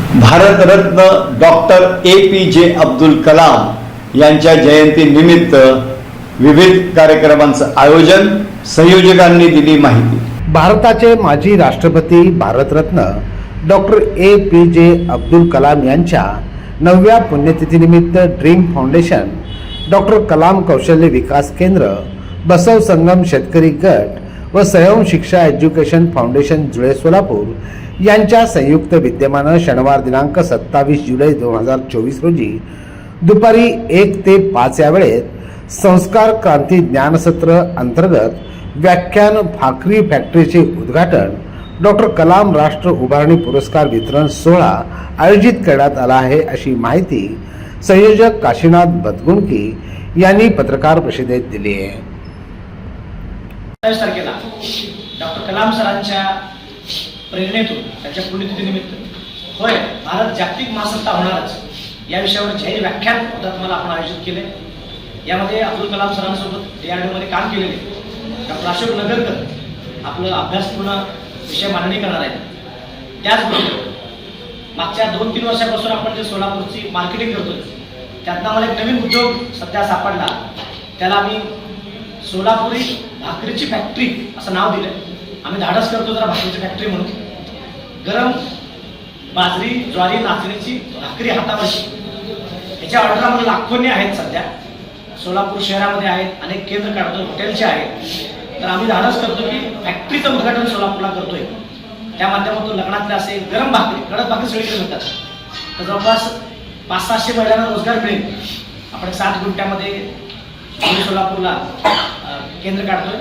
Bharat Ratna doctor A P जे अब्दुल कलाम यांच्या जयंतीनिमित्त विविध कार्यक्रमांचं आयोजन संयोजकांनी दिली माहिती. भारताचे माजी राष्ट्रपती भारतरत्न डॉक्टर ए पी जे अब्दुल कलाम यांच्या नवव्या पुण्यतिथीनिमित्त ड्रीम फाउंडेशन डॉक्टर कलाम कौशल्य विकास केंद्र बसव संगम शेतकरी गट व स्वयं शिक्षा एज्युकेशन फाउंडेशन जुळे सोलापूर यांच्या संयुक्त विद्यमानं शनिवार दिनांक सत्तावीस जुलै दोन हजार चोवीस रोजी दुपारी एक ते पाच या वेळेत संस्कार क्रांती ज्ञानसत्र अंतर्गत व्याख्यान भाकरी फॅक्टरीचे उद्घाटन डॉक्टर कलाम राष्ट्र उभारणी पुरस्कार वितरण सोहळा आयोजित करण्यात आला आहे अशी माहिती संयोजक काशीनाथ बदगुणकी यांनी पत्रकार परिषदेत दिली आहे. तारखेला डॉक्टर कलाम सरांच्या प्रेरणेतून त्यांच्या पुण्यतिथीनिमित्त. होय भारत जागतिक महासत्ता होणारच. या विषयावर जाहीर व्याख्यान हुतात्माला आपण आयोजित केले. यामध्ये अब्दुल कलाम सरांसोबत डीआरडीओमध्ये काम केलेले. डॉक्टर अशोक नगरकर आपलं अभ्यासपूर्ण विषय मांडणी करणार आहेत. त्याचबरोबर मागच्या दोन तीन वर्षापासून आपण जे सोलापूरची मार्केटिंग करतो त्यातनं आम्हाला एक नवीन उद्योग सध्या सापडला. त्याला आम्ही सोलापुरी भाकरीची फॅक्टरी असं नाव दिलंय. आम्ही धाडस करतो जरा भाकरीची फॅक्टरी म्हणून. गरम बाजरी ज्वारी नाचणीची भाकरी हातापाशी. याच्या ऑर्डर आम्हाला म्हणजे लाखोंनी आहेत सध्या. सोलापूर शहरामध्ये आहेत अनेक केंद्र काढतो हॉटेलचे आहेत. तर आम्ही धाडस करतो की फॅक्टरीचं उद्घाटन सोलापूरला करतोय. त्या माध्यमातून लग्नातले असेल गरम भाकरी कडक भाकरी सगळीकडे मिळतात. तर जवळपास पाच सातशे महिलांना रोजगार मिळेल. आपण सात गुंठ्यामध्ये सोलापूरला केंद्र काढतोय.